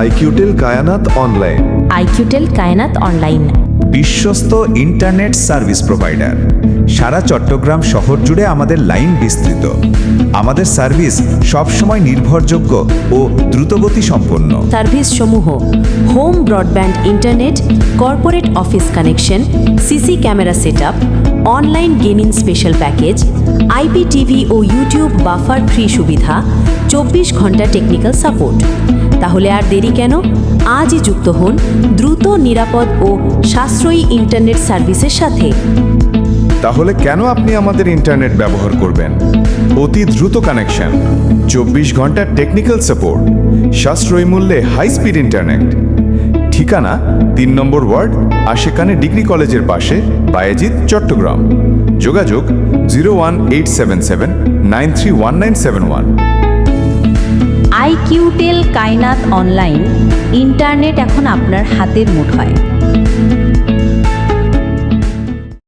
আইকিউটেল কায়ানাত online আইকিউটেল কায়নাত online. বিশ্বস্ত internet service provider. সারা চট্টগ্রাম শহর জুড়ে আমাদের লাইন বিস্তৃত। আমাদের সার্ভিস সবসময় নির্ভরযোগ্য ও দ্রুতগতি সম্পন্ন সার্ভিস সমূহ home broadband internet corporate office connection CC camera setup online gaming special package IPTV ও ইউটিউব বাফার ফ্রি সুবিধা চব্বিশ ঘণ্টা টেকনিক্যাল সাপোর্ট। তাহলে আর দেরি কেন? আজই যুক্ত হন দ্রুত, নিরাপদ ও সাশ্রয়ী ইন্টারনেট সার্ভিসের সাথে। তাহলে কেন আপনি আমাদের ইন্টারনেট ব্যবহার করবেন? অতি দ্রুত কানেকশন, চব্বিশ ঘণ্টার টেকনিক্যাল সাপোর্ট, সাশ্রয়ী মূল্যে হাই স্পিড ইন্টারনেট। ঠিকানা, তিন নম্বর ওয়ার্ড আশেকানে ডিগ্রি কলেজের পাশে বায়েজিৎ চট্টগ্রাম। যোগাযোগ, zero one eight seven seven nine three one nine seven one. IQtel Kaynat online internet এখন আপনার হাতের মুঠোয়।